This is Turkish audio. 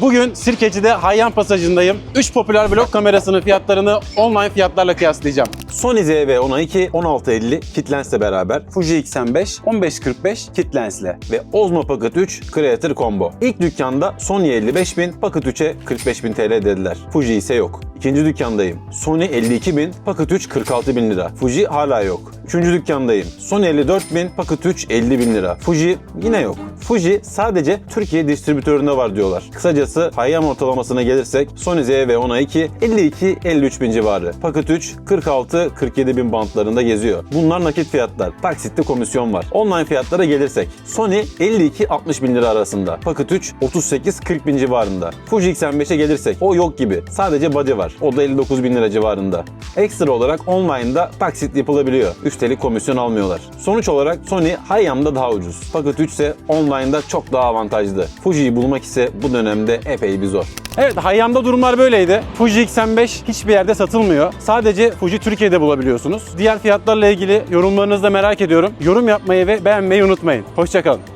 Bugün Sirkeci'de Hayyan Pasajı'ndayım. 3 popüler blok kamerasının fiyatlarını online fiyatlarla kıyaslayacağım. Sony ZV-12 1650 kit lensle beraber Fuji X-M5 1545 kit lensle ve Osmo Pocket 3 Creator Combo. İlk dükkanda Sony 55000 Pocket 3'e 45000 TL dediler. Fuji ise yok. İkinci dükkandayım. Sony 52000 Pocket 3 46000 lira. Fuji hala yok. Üçüncü dükkandayım. Sony 54000 Pocket 3 50000 lira. Fuji yine yok. Fuji sadece Türkiye distribütöründe var diyorlar. Kısacası Hayyan ortalamasına gelirsek Sony ZV-12 52-53 bin civarı. Pocket 3 46-47 bin bantlarında geziyor. Bunlar nakit fiyatlar. Taksitte komisyon var. Online fiyatlara gelirsek Sony 52-60 bin lira arasında. Pocket 3 38-40 bin civarında. Fuji X-M5'e gelirsek o yok gibi. Sadece body var. O da 59 bin lira civarında. Ekstra olarak online'da taksit yapılabiliyor. Üstelik komisyon almıyorlar. Sonuç olarak Sony Hayyam'da daha ucuz. Pocket 3 ise online'da çok daha avantajlı. Fuji'yi bulmak ise bu dönemde epey bir zor. Evet Hayyan'da durumlar böyleydi. Fuji X-M5 hiçbir yerde satılmıyor. Sadece Fuji Türkiye'de bulabiliyorsunuz. Diğer fiyatlarla ilgili yorumlarınızı da merak ediyorum. Yorum yapmayı ve beğenmeyi unutmayın. Hoşçakalın.